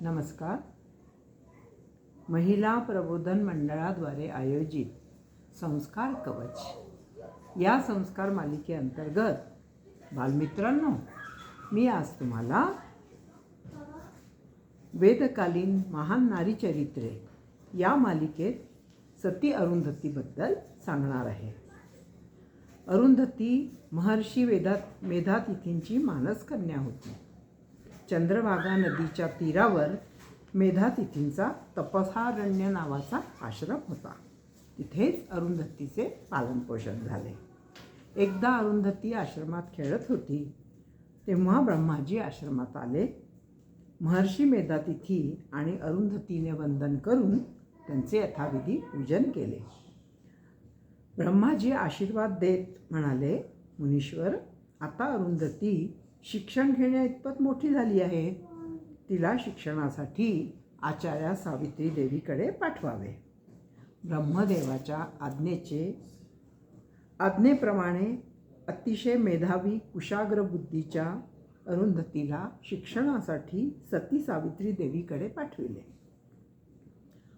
नमस्कार. महिला प्रबोधन मंडळाद्वारे आयोजित संस्कार कवच. या संस्कार मालिकेअंतर्गत बालमित्रांनो मी आज तुम्हाला वेदकालीन महान नारी चरित्रे या मालिकेत सती अरुंधतीबद्दल सांगणार आहे. अरुंधती महर्षी वेदात मेधातिथींची मानसकन्या होती. चंद्रभागा नदीच्या तीरावर मेधातिथींचा तपसारण्य नावाचा आश्रम होता. तिथेच अरुंधतीचे पालनपोषण झाले. एकदा अरुंधती आश्रमात खेळत होती तेव्हा ब्रह्माजी आश्रमात आले. महर्षी मेधातिथी आणि अरुंधतीने वंदन करून त्यांचे यथाविधी पूजन केले. ब्रह्माजी आशीर्वाद देत म्हणाले मुनीश्वर आता अरुंधती शिक्षण घेण्या इतपत मोठी झाली आहे. तिला शिक्षणासाठी आचार्या सावित्री देवीकडे पाठवावे. ब्रह्मदेवाच्या आज्ञेचे आज्ञेप्रमाणे अतिशय मेधावी कुशाग्र बुद्धीच्या अरुंधतीला शिक्षणासाठी सती सावित्री देवीकडे पाठविले.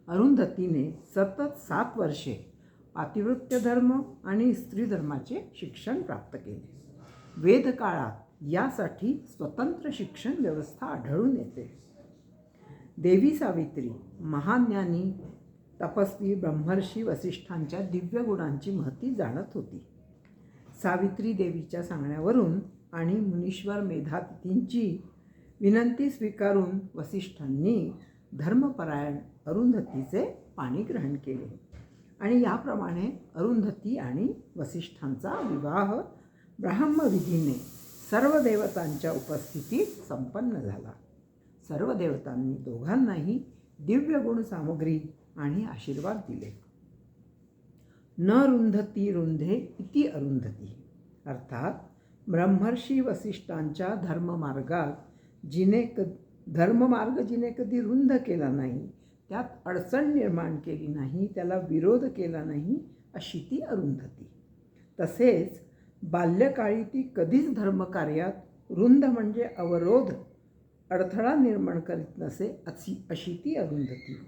अरुंधतीने सतत सात वर्षे पातिवृत्य धर्म आणि स्त्री धर्माचे शिक्षण प्राप्त केले. वेदकाळात यासाठी स्वतंत्र शिक्षण व्यवस्था आढळून येते. देवी सावित्री महाज्ञानी तपस्वी ब्रह्मर्षी वसिष्ठांच्या दिव्य गुणांची महती जाणत होती. सावित्री देवीच्या सांगण्यावरून आणि मुनीश्वर मेधातिथींची विनंती स्वीकारून वसिष्ठांनी धर्मपरायण अरुंधतीचे पाणी ग्रहण केले आणि याप्रमाणे अरुंधती आणि वसिष्ठांचा विवाह ब्राह्मविधीने सर्व देवतांच्या उपस्थितीत संपन्न झाला. सर्व देवतांनी दोघांनाही दिव्य गुण सामग्री आणि आशीर्वाद दिले. न रुंधती रुंधे इति अरुंधती. अर्थात ब्रह्मर्षी वसिष्ठांच्या धर्ममार्गात जिने क धर्ममार्ग जिने कधी रुंद केला नाही त्यात अडचण निर्माण केली नाही त्याला विरोध केला नाही अशी ती अरुंधती. तसेच बाल्यकाळी ती कधीच धर्मकार्यात रुंद म्हणजे अवरोध अडथळा निर्माण करीत नसे अशी अशी ती अरुंधती.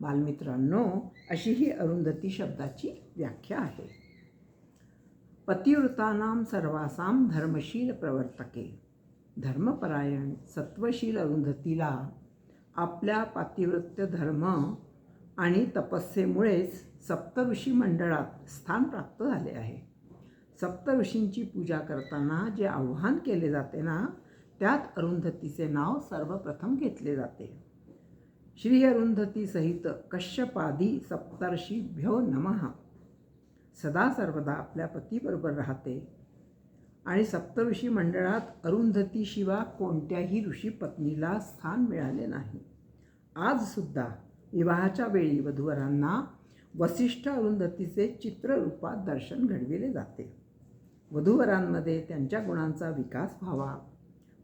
बालमित्रांनो अशी ही अरुंधती शब्दाची व्याख्या आहे. पतिवृतानां सर्वासां धर्मशील प्रवर्तके. धर्मपरायण सत्वशील अरुंधतीला आपल्या पातिवृत्य धर्म आणि तपस्येमुळेच सप्तऋषी मंडळात स्थान प्राप्त झाले आहे. सप्तऋषींची पूजा करताना जे आव्हान केले जाते ना त्यात अरुंधतीचे नाव सर्वप्रथम घेतले जाते. श्री अरुंधती सहित कश्यपादी सप्तर्षीभ्यो नमः. सदा सर्वदा आपल्या पतीबरोबर राहते. आणि सप्तऋषी मंडळात अरुंधतीशिवाय कोणत्याही ऋषी पत्नीला स्थान मिळाले नाही. आजसुद्धा विवाहाच्या वेळी वधूवरांना वसिष्ठ अरुंधतीचे चित्ररूपात दर्शन घडविले जाते. वधूवरांमध्ये त्यांच्या गुणांचा विकास व्हावा.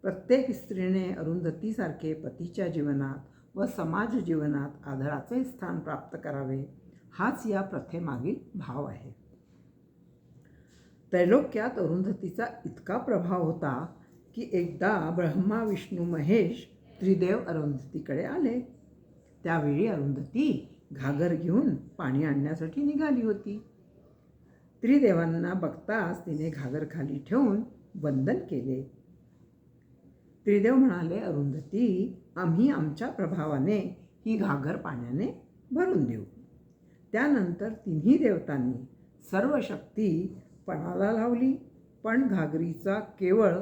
प्रत्येक स्त्रीने अरुंधतीसारखे पतीच्या जीवनात व समाज जीवनात आदराचे स्थान प्राप्त करावे हाच या प्रथेमागील भाव आहे. त्रैलोक्यात अरुंधतीचा इतका प्रभाव होता की एकदा ब्रह्मा विष्णू महेश त्रिदेव अरुंधतीकडे आले. त्यावेळी अरुंधती घागर घेऊन पाणी आणण्यासाठी निघाली होती. त्रिदेवांना बघताच तिने घागर खाली ठेवून वंदन केले. त्रिदेव म्हणाले अरुंधती आम्ही आमच्या प्रभावाने ही घागर पाण्याने भरून देऊ. त्यानंतर तिन्ही देवतांनी सर्व शक्ती पणाला लावली पण घागरीचा केवळ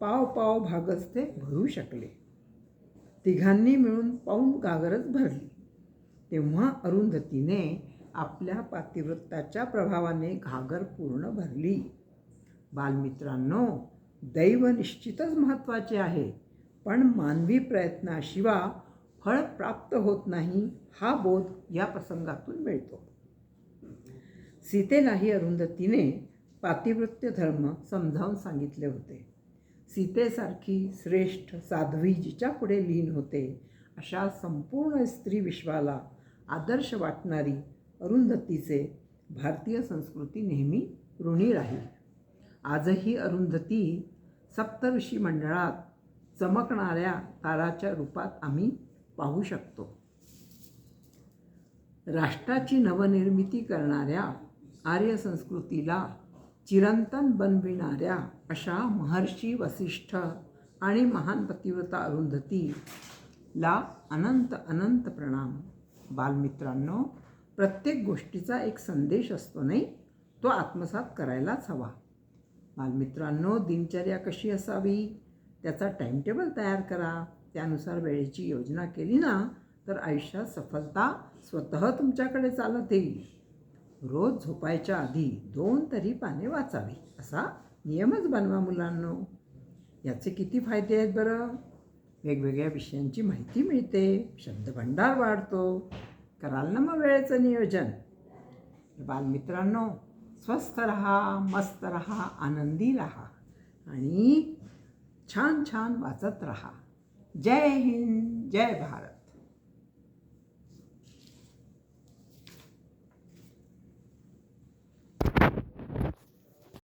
पाव पाव भागच ते भरू शकले. तिघांनी मिळून पाऊन घागरच भरली. तेव्हा अरुंधतीने आपल्या पातिवृत्ताच्या प्रभावाने घागर पूर्ण भरली. बालमित्रांनो दैव निश्चितच महत्त्वाचे आहे पण मानवी प्रयत्नाशिवाय फळ प्राप्त होत नाही हा बोध या प्रसंगातून मिळतो. सीतेलाही अरुंधतीने पातिवृत्य धर्म समजावून सांगितले होते. सीतेसारखी श्रेष्ठ साध्वी जिच्या पुढे लीन होते अशा संपूर्ण स्त्री विश्वाला आदर्श वाटणारी अरुंधतीचे भारतीय संस्कृती नेहमी ऋणी राहील. आजही अरुंधती सप्तऋषी मंडळात चमकणाऱ्या ताराच्या रूपात आम्ही पाहू शकतो. राष्ट्राची नवनिर्मिती करणाऱ्या आर्य संस्कृतीला चिरंतन बनविणाऱ्या अशा महर्षी वसिष्ठ आणि महान पतिव्रता अरुंधतीला अनंत अनंत प्रणाम. बालमित्रांनो प्रत्येक गोष्टीचा एक संदेश असतो नाही? तो आत्मसात करायलाच हवा. बालमित्रांनो दिनचर्या कशी असावी? त्याचा टाईमटेबल तयार करा. त्यानुसार वेळेची योजना केली ना तर आयुष्यात सफलता स्वतः तुमच्याकडे चालत येईल. रोज झोपायच्या आधी दोन तरी पाने वाचावी. असा नियमच बनवा मुलांनो. याचे किती फायदे आहेत बरं? वेगवेगळ्या विषयांची माहिती मिळते शब्दभंडार वाढतो कराल ना मग वेळेचं नियोजन. बालमित्रांनो स्वस्थ रहा मस्त रहा आनंदी रहा आणि छान छान वाचत रहा. जय हिंद जय भारत.